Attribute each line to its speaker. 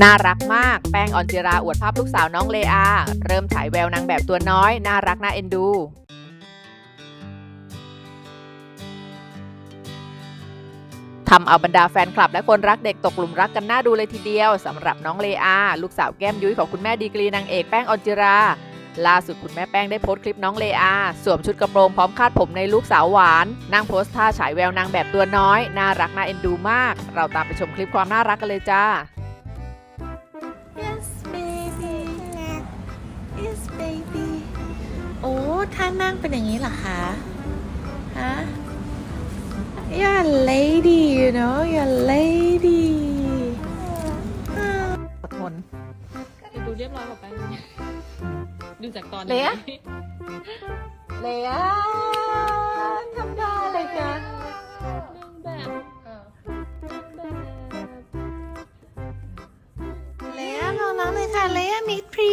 Speaker 1: น่ารักมาก แป้งออนจิราอวดภาพลูกสาวน้องเลอา เริ่มฉายแววนางแบบตัวน้อย น่ารักน่าเอ็นดูทำเอาบรรดาแฟนคลับและคนรักเด็กตกหลุมรักกันน่าดูเลยทีเดียวสำหรับน้องเลอา ลูกสาวแก้มยุ้ยของคุณแม่ดีกรีนางเอกแป้งออนจิรา ล่าสุดคุณแม่แป้งได้โพสต์คลิปน้องเลอา สวมชุดกระโปรงพร้อมคาดผมในลูกสาวหวานนั่งโพสต์ท่าฉายแววนางแบบตัวน้อย น่ารักน่าเอ็นดูมาก เราตามไปชมคลิปความน่ารักกันเลยจ้า
Speaker 2: นั่งเป็นอย่างนี้เหรอคะฮะ You're a lady you know You're a lady
Speaker 1: อดทน
Speaker 3: ดูเรียบร้อยกว่าแป้งดูจากตอน
Speaker 1: เละ
Speaker 3: นี้
Speaker 1: เลอาทำได้เลยนะ
Speaker 3: นางแบบนางแบบ
Speaker 2: เลอะลองน้องเลยค่ะเลอะมิดพรี